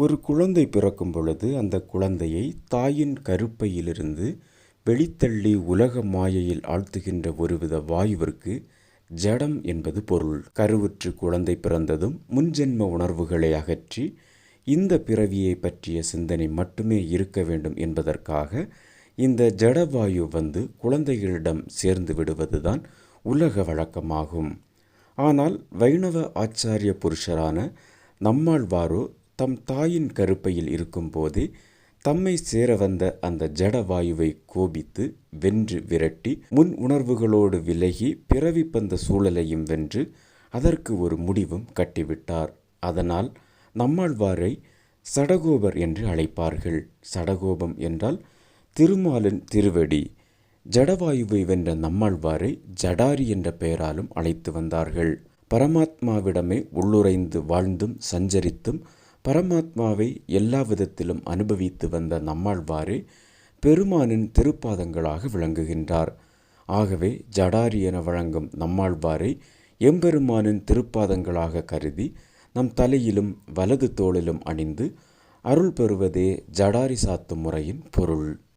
ஒரு குழந்தை பிறக்கும் பொழுது அந்த குழந்தையை தாயின் கருப்பையிலிருந்து வெளித்தள்ளி உலக மாயையில் ஆழ்த்துகின்ற ஒருவித வாயுவிற்கு ஜடம் என்பது பொருள். கருவுற்று குழந்தை பிறந்ததும் முன்ஜென்ம உணர்வுகளை அகற்றி இந்த பிறவியை பற்றிய சிந்தனை மட்டுமே இருக்க வேண்டும் என்பதற்காக இந்த ஜடவாயு வந்து குழந்தைகளிடம் சேர்ந்து விடுவதுதான் உலக வழக்கமாகும். ஆனால் வைணவ ஆச்சாரிய புருஷரான நம்மாழ்வாரோ தம் தாயின் கருப்பையில் இருக்கும்போதே தம்மை சேர வந்த அந்த ஜடவாயுவை கோபித்து வென்று விரட்டி முன் உணர்வுகளோடு விலகி பிறவி பந்த சூழலையும் வென்று அதற்கு ஒரு முடிவும் கட்டிவிட்டார். அதனால் நம்மாழ்வாரை சடகோபர் என்று அழைப்பார்கள். சடகோபம் என்றால் திருமாலின் திருவடி. ஜடவாயுவை வென்ற நம்மாழ்வாரை ஜடாரி என்ற பெயராலும் அழைத்து வந்தார்கள். பரமாத்மாவிடமே உள்ளுரைந்து வாழ்ந்தும் சஞ்சரித்தும் பரமாத்மாவை எல்லா விதத்திலும் அனுபவித்து வந்த நம்மாழ்வாரே பெருமானின் திருப்பாதங்களாக விளங்குகின்றார். ஆகவே ஜடாரி என வழங்கும் நம்மாழ்வாரை எம்பெருமானின் திருப்பாதங்களாக கருதி நம் தலையிலும் வலது தோளிலும் அணிந்து அருள் பெறுவதே ஜடாரி சாத்தும் முறையின் பொருள்.